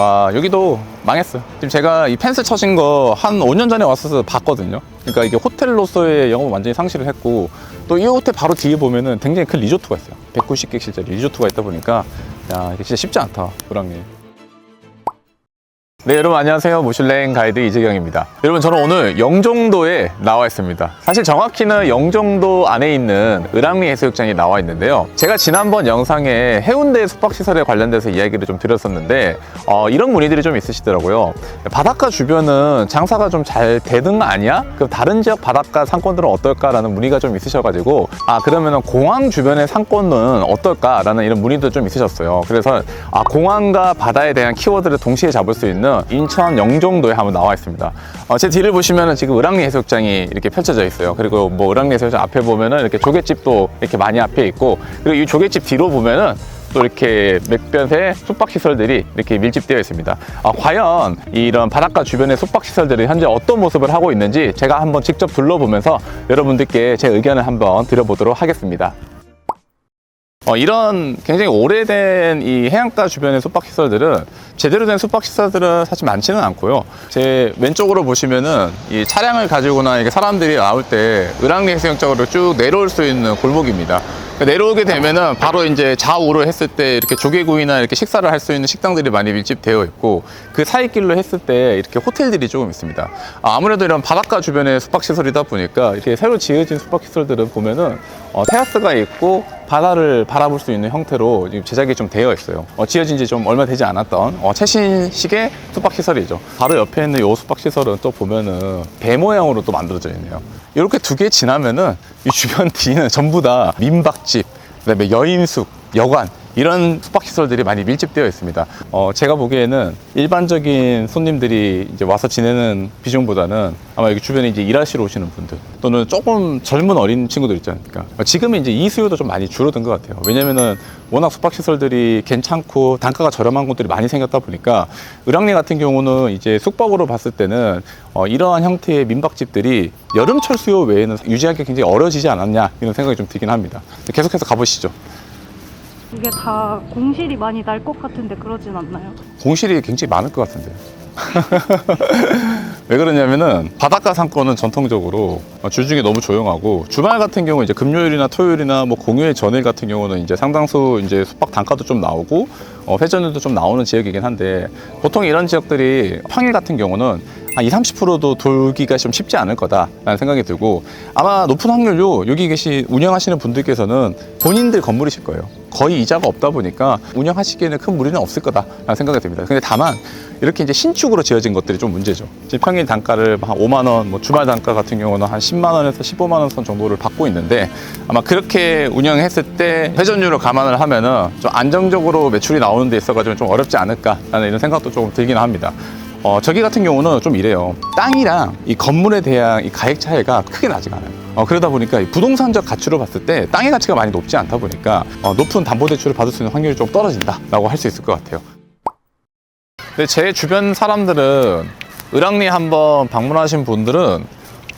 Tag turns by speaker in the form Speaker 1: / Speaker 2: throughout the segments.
Speaker 1: 와 여기도 망했어요. 지금 제가 이 펜스 쳐진 거 한 5년 전에 왔어서 봤거든요. 그러니까 이게 호텔로서의 영업을 완전히 상실을 했고 또 이 호텔 바로 뒤에 보면은 굉장히 큰 리조트가 있어요. 190개 실짜리 리조트가 있다 보니까 야 이게 진짜 쉽지 않다, 우랑님. 네 여러분 안녕하세요. 모슐랭 가이드 이재경입니다. 여러분 저는 오늘 영종도에 나와 있습니다. 사실 정확히는 영종도 안에 있는 을왕리 해수욕장에 나와 있는데요. 제가 지난번 영상에 해운대 숙박시설에 관련돼서 이야기를 좀 드렸었는데 어, 이런 문의들이 좀 있으시더라고요. 바닷가 주변은 장사가 좀 잘 되는 거 아니야? 그럼 다른 지역 바닷가 상권들은 어떨까라는 문의가 좀 있으셔가지고 아 그러면은 공항 주변의 상권은 어떨까라는 이런 문의도 좀 있으셨어요. 그래서 아 공항과 바다에 대한 키워드를 동시에 잡을 수 있는 인천 영종도에 한번 나와 있습니다. 어, 제 뒤를 보시면은 지금 을왕리 해수욕장이 이렇게 펼쳐져 있어요. 그리고 뭐 을왕리 해수욕장 앞에 보면은 이렇게 조개집도 이렇게 많이 앞에 있고 그리고 이 조개집 뒤로 보면은 또 이렇게 몇몇의 숙박시설들이 이렇게 밀집되어 있습니다. 아, 과연 이런 바닷가 주변의 숙박시설들이 현재 어떤 모습을 하고 있는지 제가 한번 직접 둘러보면서 여러분들께 제 의견을 한번 드려보도록 하겠습니다. 어, 이런 굉장히 오래된 이 해안가 주변의 숙박시설들은 제대로 된 숙박 시설들은 사실 많지는 않고요. 제 왼쪽으로 보시면은 이 차량을 가지고나 이게 사람들이 나올 때 을왕리 해수욕장으로 쭉 내려올 수 있는 골목입니다. 그러니까 내려오게 되면은 바로 이제 좌우로 했을 때 이렇게 조개구이나 이렇게 식사를 할 수 있는 식당들이 많이 밀집되어 있고 그 사이길로 했을 때 이렇게 호텔들이 조금 있습니다. 아, 아무래도 이런 바닷가 주변의 숙박시설이다 보니까 이렇게 새로 지어진 숙박시설들은 보면은 어, 테라스가 있고 바다를 바라볼 수 있는 형태로 제작이 좀 되어 있어요. 어, 지어진 지 좀 얼마 되지 않았던 어, 최신식의 숙박시설이죠. 바로 옆에 있는 이 숙박시설은 또 보면은 배 모양으로 또 만들어져 있네요. 이렇게 두 개 지나면은 이 주변 뒤는 전부 다 민박집, 그다음에 여인숙, 여관 이런 숙박시설들이 많이 밀집되어 있습니다. 어, 제가 보기에는 일반적인 손님들이 이제 와서 지내는 비중보다는 아마 여기 주변에 이제 일하시러 오시는 분들 또는 조금 젊은 어린 친구들 있지 않습니까? 어, 지금은 이제 이 수요도 좀 많이 줄어든 것 같아요. 왜냐면은 워낙 숙박시설들이 괜찮고 단가가 저렴한 곳들이 많이 생겼다 보니까 을왕리 같은 경우는 이제 숙박으로 봤을 때는 어, 이러한 형태의 민박집들이 여름철 수요 외에는 유지하기 굉장히 어려지지 않았냐 이런 생각이 좀 들긴 합니다. 계속해서 가보시죠.
Speaker 2: 이게 다 공실이 많이 날 것 같은데 그러진 않나요?
Speaker 1: 공실이 굉장히 많을 것 같은데. 왜 그러냐면은 바닷가 상권은 전통적으로 주중에 너무 조용하고 주말 같은 경우 이제 금요일이나 토요일이나 뭐 공휴일 전일 같은 경우는 이제 상당수 이제 숙박 단가도 좀 나오고 어, 회전율도 좀 나오는 지역이긴 한데 보통 이런 지역들이 평일 같은 경우는 한 20, 30%도 돌기가 좀 쉽지 않을 거다라는 생각이 들고 아마 높은 확률로 여기 계신 운영하시는 분들께서는 본인들 건물이실 거예요. 거의 이자가 없다 보니까 운영하시기에는 큰 무리는 없을 거다라는 생각이 듭니다. 근데 다만 이렇게 이제 신축으로 지어진 것들이 좀 문제죠. 지금 평일 단가를 한 5만 원, 뭐 주말 단가 같은 경우는 한 10만 원에서 15만 원 선 정도를 받고 있는데 아마 그렇게 운영했을 때 회전율을 감안을 하면은 좀 안정적으로 매출이 나오는 데 있어가지고 좀 어렵지 않을까라는 이런 생각도 조금 들긴 합니다. 어, 저기 같은 경우는 좀 이래요. 땅이랑 이 건물에 대한 이 가액 차이가 크게 나지가 않아요. 어, 그러다 보니까 이 부동산적 가치로 봤을 때 땅의 가치가 많이 높지 않다 보니까 어, 높은 담보대출을 받을 수 있는 확률이 좀 떨어진다라고 할 수 있을 것 같아요. 근데 제 주변 사람들은 을왕리 한번 방문하신 분들은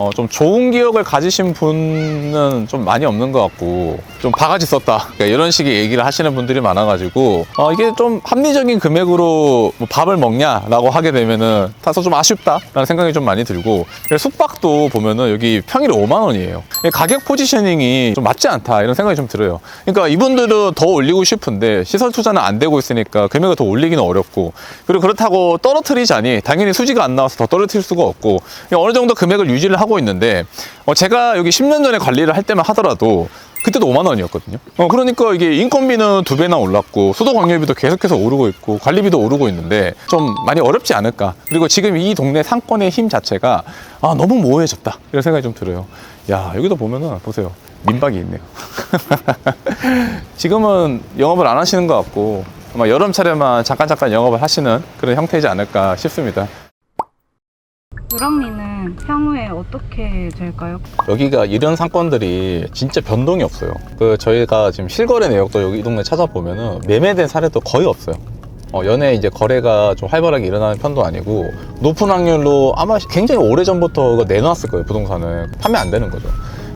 Speaker 1: 어, 좀 좋은 기억을 가지신 분은 좀 많이 없는 것 같고 좀 바가지 썼다. 그러니까 이런 식의 얘기를 하시는 분들이 많아가지고 어, 이게 좀 합리적인 금액으로 뭐 밥을 먹냐라고 하게 되면은 다소 좀 아쉽다라는 생각이 좀 많이 들고 숙박도 보면은 여기 평일에 5만 원이에요. 가격 포지셔닝이 좀 맞지 않다 이런 생각이 좀 들어요. 그러니까 이분들은 더 올리고 싶은데 시설 투자는 안 되고 있으니까 금액을 더 올리기는 어렵고 그리고 그렇다고 떨어뜨리자니 당연히 수지가 안 나와서 더 떨어뜨릴 수가 없고 어느 정도 금액을 유지를 하고 있는데 어, 제가 여기 10년 전에 관리를 할 때만 하더라도 그때도 5만 원이었거든요. 어, 그러니까 이게 인건비는 두 배나 올랐고 수도 관리비도 계속해서 오르고 있고 관리비도 오르고 있는데 좀 많이 어렵지 않을까. 그리고 지금 이 동네 상권의 힘 자체가 아, 너무 모호해졌다. 이런 생각이 좀 들어요. 야, 여기도 보면은 보세요. 민박이 있네요. 지금은 영업을 안 하시는 것 같고 아마 여름철에만 잠깐 잠깐 영업을 하시는 그런 형태이지 않을까 싶습니다.
Speaker 2: 을왕리는 향후에 어떻게 될까요?
Speaker 1: 여기가 이런 상권들이 진짜 변동이 없어요. 그 저희가 지금 실거래 내역도 여기 이 동네 찾아보면은 매매된 사례도 거의 없어요. 어, 연애 이제 거래가 좀 활발하게 일어나는 편도 아니고 높은 확률로 아마 굉장히 오래 전부터 내놨을 거예요 부동산을 판매 안 되는 거죠.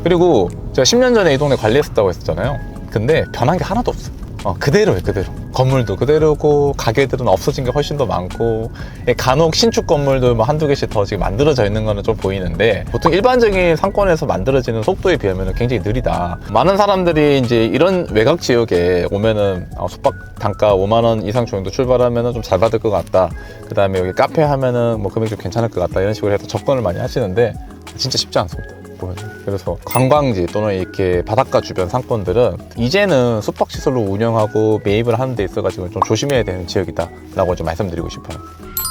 Speaker 1: 그리고 제가 10년 전에 이 동네 관리했었다고 했었잖아요. 근데 변한 게 하나도 없어요. 어, 그대로예요, 그대로. 건물도 그대로고, 가게들은 없어진 게 훨씬 더 많고, 예, 간혹 신축 건물도 뭐 한두 개씩 더 지금 만들어져 있는 거는 좀 보이는데, 보통 일반적인 상권에서 만들어지는 속도에 비하면 굉장히 느리다. 많은 사람들이 이제 이런 외곽 지역에 오면은 어, 숙박 단가 5만원 이상 정도 출발하면은 좀 잘 받을 것 같다. 그 다음에 여기 카페 하면은 뭐 금액 좀 괜찮을 것 같다. 이런 식으로 해서 접근을 많이 하시는데, 진짜 쉽지 않습니다. 보면. 그래서 관광지 또는 이렇게 바닷가 주변 상권들은 이제는 숙박 시설로 운영하고 매입을 하는 데 있어가지고 좀 조심해야 되는 지역이다라고 좀 말씀드리고 싶어요.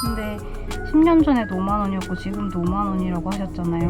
Speaker 2: 근데 10년 전에도 5만 원이었고 지금도 5만 원이라고 하셨잖아요.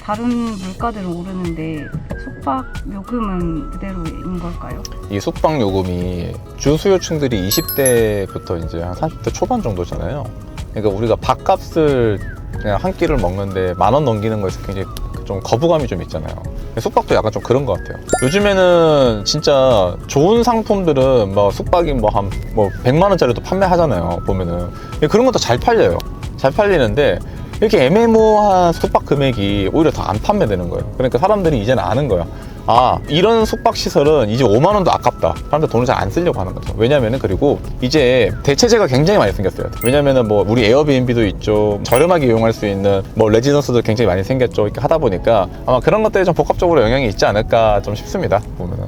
Speaker 2: 다른 물가들은 오르는데 숙박 요금은 그대로인 걸까요?
Speaker 1: 이 숙박 요금이 주 수요층들이 20대부터 이제 한 30대 초반 정도잖아요. 그러니까 우리가 밥값을 그냥 한 끼를 먹는데 만 원 넘기는 거에서 굉장히 좀 거부감이 좀 있잖아요. 숙박도 약간 좀 그런 것 같아요. 요즘에는 진짜 좋은 상품들은 뭐 숙박이 뭐한뭐 100만 원짜리도 판매하잖아요. 보면은 그런 것도 잘 팔려요. 잘 팔리는데 이렇게 애매모호한 숙박 금액이 오히려 더 안 판매되는 거예요. 그러니까 사람들이 이제는 아는 거야. 아, 이런 숙박 시설은 이제 5만 원도 아깝다. 사람들 돈을 잘 안 쓰려고 하는 거죠. 왜냐면은 그리고 이제 대체제가 굉장히 많이 생겼어요. 왜냐면은 뭐 우리 에어비앤비도 있죠. 저렴하게 이용할 수 있는 뭐 레지던스도 굉장히 많이 생겼죠. 이렇게 하다 보니까 아마 그런 것들이 좀 복합적으로 영향이 있지 않을까 좀 싶습니다. 보면은.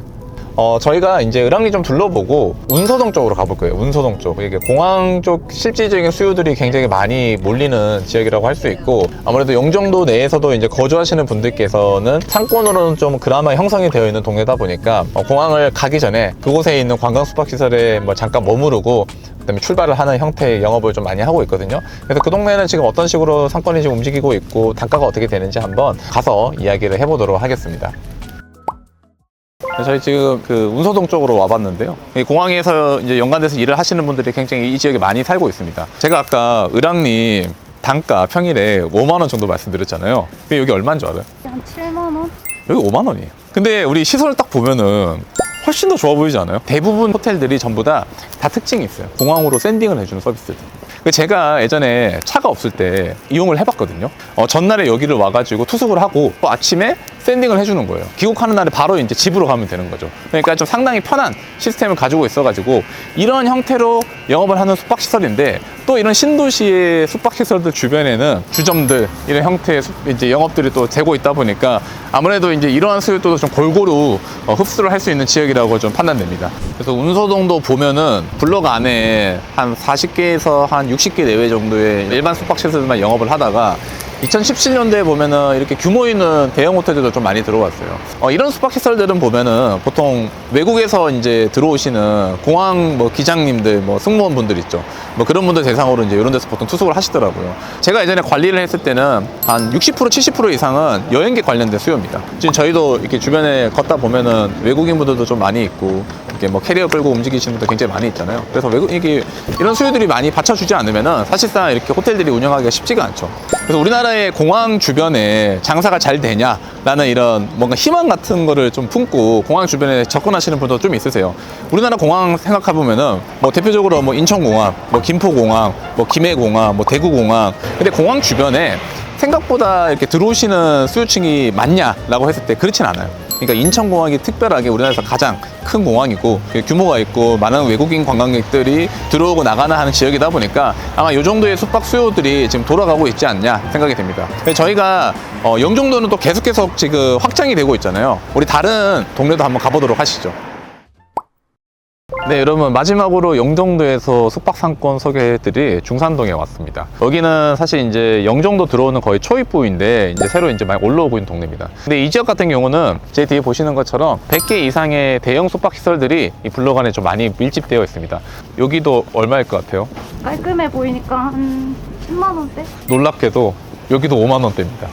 Speaker 1: 어, 저희가 이제 을왕리 좀 둘러보고 운서동 쪽으로 가볼 거예요. 운서동 쪽. 이게 공항 쪽 실질적인 수요들이 굉장히 많이 몰리는 지역이라고 할 수 있고 아무래도 영종도 내에서도 이제 거주하시는 분들께서는 상권으로는 좀 그나마 형성이 되어 있는 동네다 보니까 어, 공항을 가기 전에 그곳에 있는 관광 숙박 시설에 뭐 잠깐 머무르고 그다음에 출발을 하는 형태의 영업을 좀 많이 하고 있거든요. 그래서 그 동네는 지금 어떤 식으로 상권이 지금 움직이고 있고 단가가 어떻게 되는지 한번 가서 이야기를 해보도록 하겠습니다. 저희 지금 그 운소동 쪽으로 와봤는데요. 이 공항에서 이제 연관돼서 일을 하시는 분들이 굉장히 이 지역에 많이 살고 있습니다. 제가 아까 을왕님 단가 평일에 5만 원 정도 말씀드렸잖아요. 근데 여기 얼마인 줄 알아요?
Speaker 2: 한 7만 원?
Speaker 1: 여기 5만 원이에요. 근데 우리 시설을 딱 보면은 훨씬 더 좋아 보이지 않아요? 대부분 호텔들이 전부 다, 다 특징이 있어요. 공항으로 샌딩을 해주는 서비스들. 그 제가 예전에 차가 없을 때 이용을 해봤거든요. 어, 전날에 여기를 와가지고 투숙을 하고 또 아침에 샌딩을 해주는 거예요. 귀국하는 날에 바로 이제 집으로 가면 되는 거죠. 그러니까 좀 상당히 편한 시스템을 가지고 있어가지고 이런 형태로 영업을 하는 숙박시설인데 또 이런 신도시의 숙박시설들 주변에는 주점들 이런 형태의 숙- 이제 영업들이 또 되고 있다 보니까 아무래도 이제 이러한 수요도 좀 골고루 어, 흡수를 할 수 있는 지역이라고 좀 판단됩니다. 그래서 운소동도 보면은 블록 안에 한 40개에서 한 60개 내외 정도의 일반 숙박시설만 영업을 하다가 2017년도에 보면은 이렇게 규모 있는 대형 호텔들도 좀 많이 들어왔어요. 어, 이런 숙박시설들은 보면은 보통 외국에서 이제 들어오시는 공항 뭐 기장님들, 뭐 승무원분들 있죠. 뭐 그런 분들 대상으로 이제 이런 데서 보통 투숙을 하시더라고요. 제가 예전에 관리를 했을 때는 한 60% 70% 이상은 여행객 관련된 수요입니다. 지금 저희도 이렇게 주변에 걷다 보면은 외국인분들도 좀 많이 있고 이렇게 뭐 캐리어 끌고 움직이시는 분들 굉장히 많이 있잖아요. 그래서 외국 이게 이런 수요들이 많이 받쳐주지 않으면은 사실상 이렇게 호텔들이 운영하기가 쉽지가 않죠. 그래서 우리나라 의 공항 주변에 장사가 잘 되냐라는 이런 뭔가 희망 같은 거를 좀 품고 공항 주변에 접근하시는 분도 좀 있으세요. 우리나라 공항 생각해 보면은 뭐 대표적으로 뭐 인천공항, 뭐 김포공항, 뭐 김해공항, 뭐 대구공항. 근데 공항 주변에 생각보다 이렇게 들어오시는 수요층이 많냐라고 했을 때 그렇진 않아요. 그러니까 인천공항이 특별하게 우리나라에서 가장 큰 공항이고 규모가 있고 많은 외국인 관광객들이 들어오고 나가는 하는 지역이다 보니까 아마 이 정도의 숙박 수요들이 지금 돌아가고 있지 않냐 생각이 됩니다. 저희가 어, 영종도는 또 계속해서 지금 확장이 되고 있잖아요. 우리 다른 동네도 한번 가보도록 하시죠. 네, 여러분 마지막으로 영종도에서 숙박 상권 소개해드릴 중산동에 왔습니다. 여기는 사실 이제 영종도 들어오는 거의 초입부인데 이제 새로 이제 많이 올라오고 있는 동네입니다. 근데 이 지역 같은 경우는 제 뒤에 보시는 것처럼 100개 이상의 대형 숙박 시설들이 이 블록 안에 좀 많이 밀집되어 있습니다. 여기도 얼마일 것 같아요?
Speaker 2: 깔끔해 보이니까 한 10만 원대?
Speaker 1: 놀랍게도 여기도 5만 원대입니다.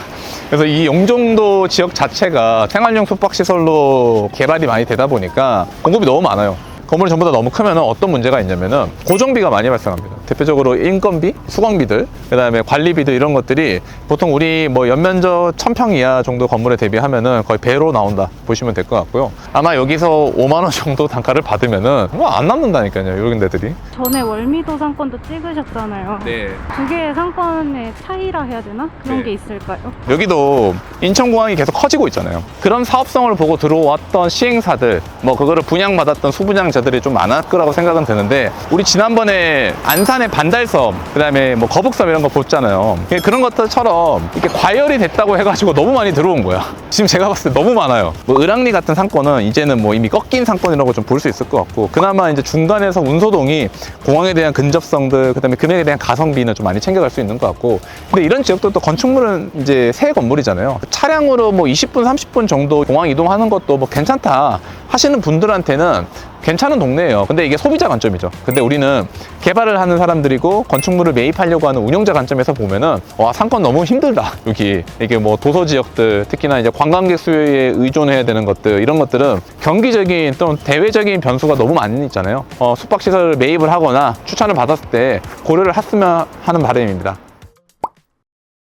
Speaker 1: 그래서 이 영종도 지역 자체가 생활용 숙박시설로 개발이 많이 되다 보니까 공급이 너무 많아요. 건물이 전부 다 너무 크면 어떤 문제가 있냐면은 고정비가 많이 발생합니다. 대표적으로 인건비, 수광비들, 그다음에 관리비들 이런 것들이 보통 우리 뭐 연면적 1000평 이하 정도 건물에 대비하면은 거의 배로 나온다 보시면 될 것 같고요. 아마 여기서 5만 원 정도 단가를 받으면은 뭐안 남는다니까요. 이런 데들이.
Speaker 2: 전에 월미도 상권도 찍으셨잖아요.
Speaker 1: 네.
Speaker 2: 두 개의 상권의 차이라 해야 되나? 그런
Speaker 1: 네.
Speaker 2: 게 있을까요?
Speaker 1: 여기도 인천공항이 계속 커지고 있잖아요. 그런 사업성을 보고 들어왔던 시행사들, 뭐 그거를 분양받았던 수분양자들이 좀 많을 거라고 생각은 드는데 우리 지난번에 안산 의 반달섬, 그다음에 뭐 거북섬 이런 거 봤잖아요. 예, 그런 것들처럼 이렇게 과열이 됐다고 해가지고 너무 많이 들어온 거야. 지금 제가 봤을 때 너무 많아요. 뭐 을왕리 같은 상권은 이제는 뭐 이미 꺾인 상권이라고 좀 볼 수 있을 것 같고 그나마 이제 중간에서 운소동이 공항에 대한 근접성들, 그다음에 금액에 대한 가성비는 좀 많이 챙겨갈 수 있는 것 같고 근데 이런 지역도 또 건축물은 이제 새 건물이잖아요. 차량으로 뭐 20분, 30분 정도 공항 이동하는 것도 뭐 괜찮다 하시는 분들한테는 괜찮은 동네예요. 근데 이게 소비자 관점이죠. 근데 우리는 개발을 하는 사람들이고 건축물을 매입하려고 하는 운영자 관점에서 보면은 와 상권 너무 힘들다. 여기 이게 뭐 도서 지역들 특히나 이제 관광객 수요에 의존해야 되는 것들 이런 것들은 경기적인 또는 대외적인 변수가 너무 많이 있잖아요. 어, 숙박 시설을 매입을 하거나 추천을 받았을 때 고려를 했으면 하는 바람입니다.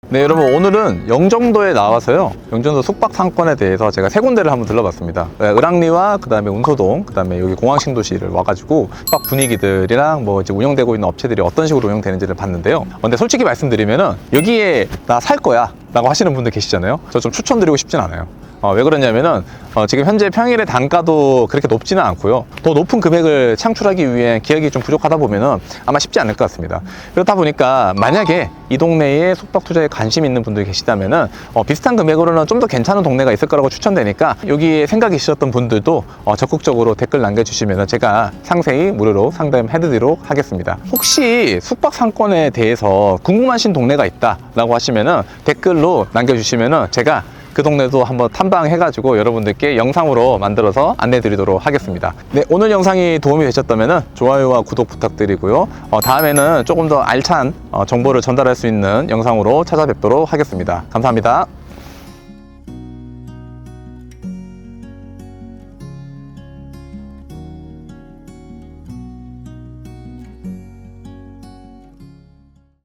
Speaker 1: 네, 여러분 오늘은 영종도에 나와서요. 영종도 숙박 상권에 대해서 제가 세 군데를 한번 들러봤습니다. 네, 을왕리와 그 다음에 운소동, 그 다음에 여기 공항신도시를 와가지고 숙박 분위기들이랑 뭐 이제 운영되고 있는 업체들이 어떤 식으로 운영되는지를 봤는데요. 근데 솔직히 말씀드리면은 여기에 나 살 거야 라고 하시는 분들 계시잖아요. 저 좀 추천드리고 싶진 않아요. 어, 왜 그러냐면은 어, 지금 현재 평일의 단가도 그렇게 높지는 않고요. 더 높은 금액을 창출하기 위해 기획이 좀 부족하다 보면은 아마 쉽지 않을 것 같습니다. 그렇다 보니까 만약에 이 동네에 숙박 투자에 관심 있는 분들이 계시다면은 어, 비슷한 금액으로는 좀 더 괜찮은 동네가 있을 거라고 추천되니까 여기에 생각이 있으셨던 분들도 어, 적극적으로 댓글 남겨주시면 제가 상세히 무료로 상담해드리도록 하겠습니다. 혹시 숙박 상권에 대해서 궁금하신 동네가 있다라고 하시면은 댓글로 남겨주시면은 제가 그 동네도 한번 탐방해가지고 여러분들께 영상으로 만들어서 안내 드리도록 하겠습니다. 네, 오늘 영상이 도움이 되셨다면 좋아요와 구독 부탁드리고요. 어, 다음에는 조금 더 알찬 어, 정보를 전달할 수 있는 영상으로 찾아뵙도록 하겠습니다. 감사합니다.